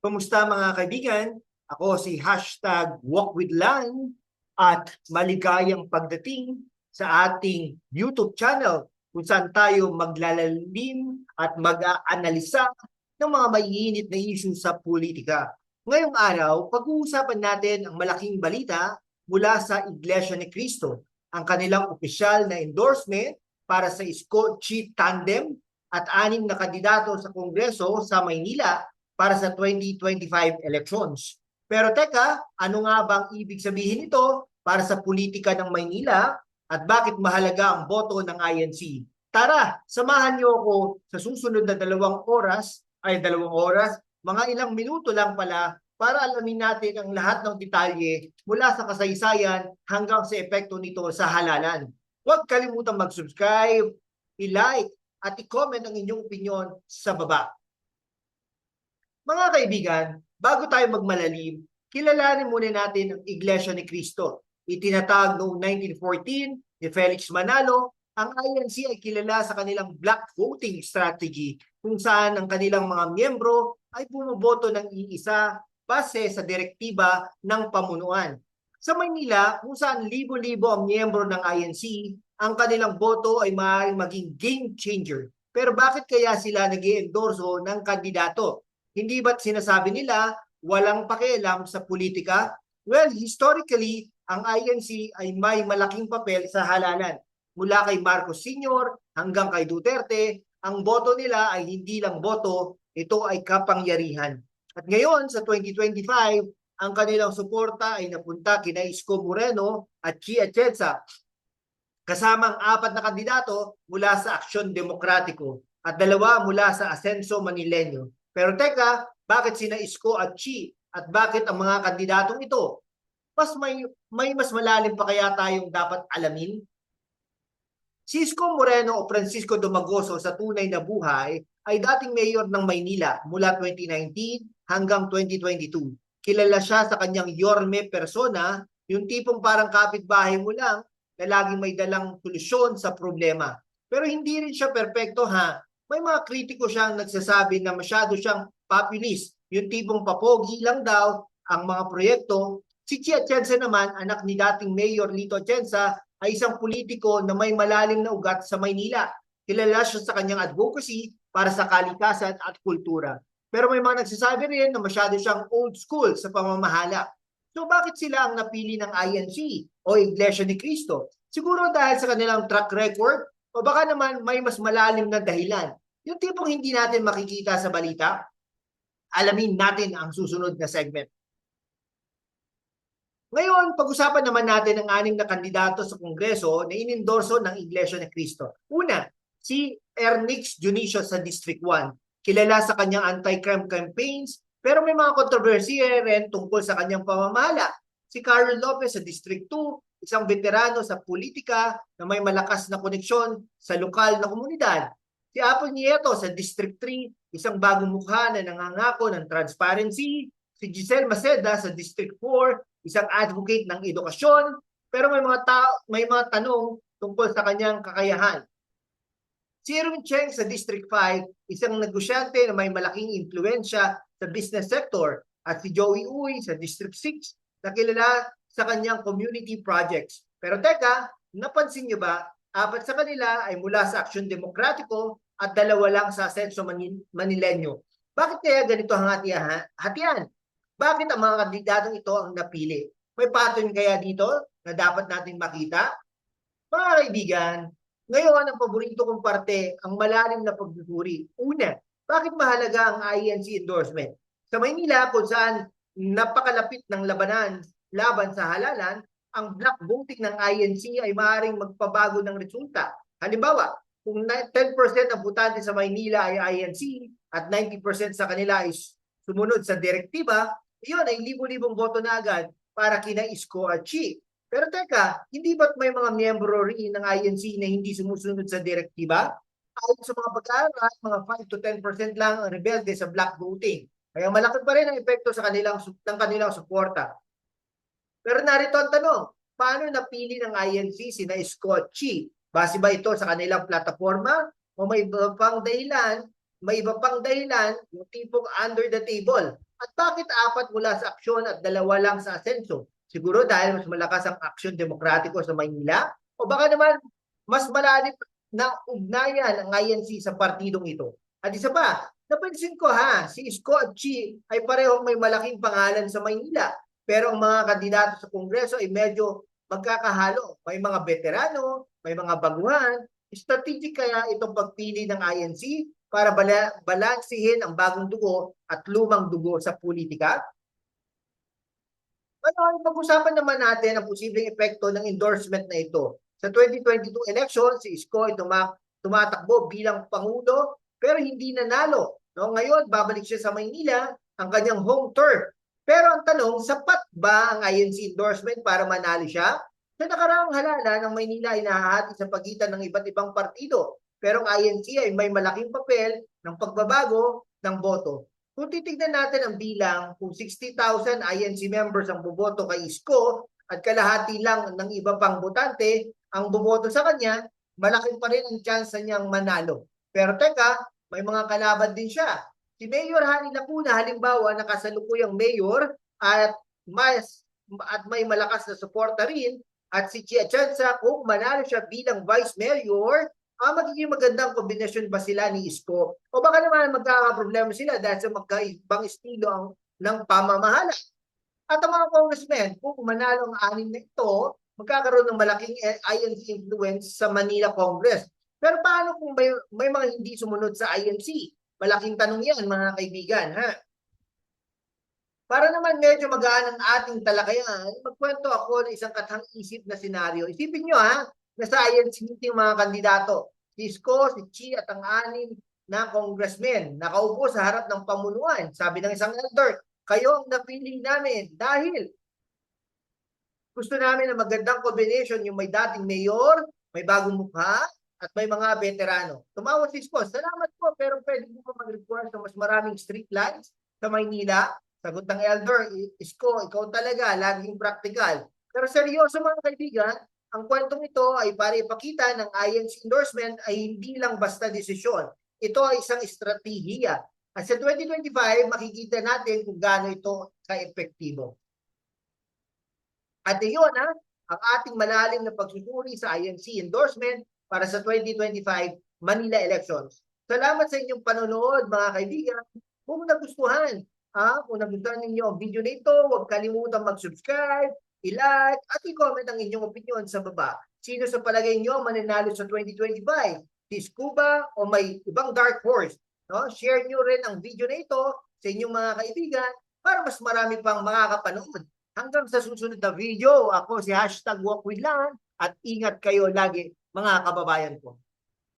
Kumusta mga kaibigan? Ako si hashtag walkwithlan at maligayang pagdating sa ating YouTube channel kung saan tayo maglalalim at mag-aanalisa ng mga maiinit na issue sa politika. Ngayong araw, pag-uusapan natin ang malaking balita mula sa Iglesia ni Cristo, ang kanilang opisyal na endorsement para sa Isko Chief Tandem at anim na kandidato sa Kongreso sa Maynila para sa 2025 elections. Pero teka, ano nga bang ibig sabihin nito para sa politika ng Maynila at bakit mahalaga ang boto ng INC? Tara, samahan niyo ako sa susunod na dalawang oras, ay dalawang oras, mga ilang minuto lang pala para alamin natin ang lahat ng detalye mula sa kasaysayan hanggang sa epekto nito sa halalan. Huwag kalimutang mag-subscribe, i-like, at i-comment ang inyong opinion sa baba. Mga kaibigan, bago tayo magmalalim, kilalanin muna natin ang Iglesia ni Cristo. Itinatag noong 1914 ni Felix Manalo, ang INC ay kilala sa kanilang black voting strategy kung saan ang kanilang mga miyembro ay bumoboto ng iisa base sa direktiba ng pamunuan. Sa Maynila, kung saan libo-libo ang miyembro ng INC, ang kanilang boto ay maaaring maging game changer. Pero bakit kaya sila nag endorso ng kandidato? Hindi ba't sinasabi nila walang pakialam sa politika? Well, historically, ang INC ay may malaking papel sa halalan. Mula kay Marcos Sr. hanggang kay Duterte, ang boto nila ay hindi lang boto, ito ay kapangyarihan. At ngayon, sa 2025, ang kanilang suporta ay napunta kina Isko Moreno at Chia Chetza kasama ang apat na kandidato mula sa Aksyon Demokratiko at dalawa mula sa Asenso Manileño. Pero teka, bakit sina Isko at Chi at bakit ang mga kandidatong ito? Mas may, may mas malalim pa kaya tayong dapat alamin? Si Isko Moreno o Francisco Domagoso sa tunay na buhay ay dating mayor ng Maynila mula 2019 hanggang 2022. Kilala siya sa kanyang yorme persona, yung tipong parang kapitbahay mo lang na laging may dalang solusyon sa problema. Pero hindi rin siya perpekto ha. May mga kritiko siyang nagsasabi na masyado siyang populist. Yung tipong papogi lang daw ang mga proyekto. Si Chia Atienza naman, anak ni dating Mayor Lito Atienza, ay isang politiko na may malalim na ugat sa Maynila. Kilala siya sa kanyang advocacy para sa kalikasan at kultura. Pero may mga nagsasabi rin na masyado siyang old school sa pamamahala. So bakit sila ang napili ng INC o Iglesia ni Cristo? Siguro dahil sa kanilang track record o baka naman may mas malalim na dahilan. Yung tipong hindi natin makikita sa balita, alamin natin ang susunod na segment. Ngayon, pag-usapan naman natin ang aning na kandidato sa Kongreso na inendorso ng Iglesia ni Cristo. Una, si Ernix Dionisio sa District 1. Kilala sa kanyang anti-crime campaigns pero may mga kontrobersiya rin tungkol sa kanyang pamamahala. Si Carl Lopez sa District 2, isang veterano sa politika na may malakas na koneksyon sa lokal na komunidad. Si Apple Nieto sa District 3, isang bagong mukha na nangangako ng transparency. Si Giselle Maceda sa District 4, isang advocate ng edukasyon. Pero may mga, ta- may mga tanong tungkol sa kanyang kakayahan. Si Erwin Cheng sa District 5, isang negosyante na may malaking impluensya sa business sector at si Joey Uy sa District 6 na kilala sa kanyang community projects. Pero teka, napansin niyo ba, apat sa kanila ay mula sa Aksyon Demokratiko at dalawa lang sa Senso Manil- Manileño. Bakit kaya ganito ang hatihan? hatian? Bakit ang mga kandidatong ito ang napili? May pattern kaya dito na dapat nating makita? Mga kaibigan, ngayon, ang paborito kong parte, ang malalim na pagsusuri. Una, bakit mahalaga ang INC endorsement? Sa Maynila, kung saan napakalapit ng labanan laban sa halalan, ang black voting ng INC ay maaaring magpabago ng resulta. Halimbawa, kung 10% ng butante sa Maynila ay INC at 90% sa kanila ay sumunod sa direktiba, iyon ay libo-libong boto na agad para kina Isko at Chi. Pero teka, hindi ba't may mga miyembro rin ng INC na hindi sumusunod sa direktiba? Ayon sa mga pag-aaral, mga 5 to 10% lang ang rebelde sa black voting. Kaya malaki pa rin ang epekto sa kanilang ng kanilang suporta. Pero narito ang tanong, paano napili ng INC si na Scott Chi? Base ba ito sa kanilang plataforma o may iba pang dahilan may iba pang dahilan, yung tipong under the table. At bakit apat mula sa aksyon at dalawa lang sa asenso? Siguro dahil mas malakas ang aksyon demokratiko sa Maynila? O baka naman mas malalim na ugnayan ang INC sa partidong ito? At isa pa, napansin ko ha, si Chi ay parehong may malaking pangalan sa Maynila. Pero ang mga kandidato sa Kongreso ay medyo magkakahalo. May mga veterano, may mga baguhan. Strategic kaya itong pagpili ng INC para bala balansihin ang bagong dugo at lumang dugo sa politika? Ano, pag-usapan naman natin ang posibleng epekto ng endorsement na ito. Sa 2022 election, si Isko ay tuma tumatakbo bilang Pangulo pero hindi nanalo. No? Ngayon, babalik siya sa Maynila, ang kanyang home turf. Pero ang tanong, sapat ba ang INC endorsement para manalo siya? Sa nakaraang halala ng Maynila ay nahahati sa pagitan ng iba't ibang partido. Pero ang INC ay may malaking papel ng pagbabago ng boto. Kung titignan natin ang bilang, kung 60,000 INC members ang boboto kay Isko at kalahati lang ng iba pang botante ang boboto sa kanya, malaki pa rin ang chance niyang manalo. Pero teka, may mga kalaban din siya. Si Mayor Hani Lacuna halimbawa nakasalukuyang mayor at mas at may malakas na suporta rin at si Chia Chansa kung manalo siya bilang vice mayor ah, magiging magandang kombinasyon ba sila ni Isko? O baka naman magkakaproblema sila dahil sa magkaibang estilo ang, ng pamamahala. At ang mga congressmen, kung manalo ang anin na ito, magkakaroon ng malaking eh, INC influence sa Manila Congress. Pero paano kung may, may mga hindi sumunod sa INC? Malaking tanong yan, mga kaibigan. Ha? Para naman medyo magaan ang ating talakayan, magkwento ako ng isang katang-isip na senaryo. Isipin nyo ha, nasa INC meeting mga kandidato. Si Isko, si Chi at ang anim na congressmen nakaupo sa harap ng pamunuan. Sabi ng isang elder, kayo ang napili namin dahil gusto namin na magandang combination yung may dating mayor, may bagong mukha, at may mga veterano. Tumawag si Isko, salamat po, pero pwede po ba mag-request ng mas maraming street lights sa Maynila? Sagot ng elder, Isko, ikaw talaga, laging practical. Pero seryoso mga kaibigan, ang kwentong ito ay para ipakita ng INC endorsement ay hindi lang basta desisyon. Ito ay isang estratehiya. At sa 2025, makikita natin kung gaano ito ka-epektibo. At iyon ha, ang ating malalim na pagsusuri sa INC endorsement para sa 2025 Manila elections. Salamat sa inyong panonood mga kaibigan. Kung nagustuhan, ha, kung nagustuhan ninyo ang video na ito, huwag kalimutang mag-subscribe, i-like at i-comment ang inyong opinion sa baba. Sino sa palagay nyo mananalo sa 2025? Si Scuba o may ibang dark horse? No? Share nyo rin ang video na ito sa inyong mga kaibigan para mas marami pang makakapanood. Hanggang sa susunod na video, ako si hashtag walk with Lan at ingat kayo lagi mga kababayan ko.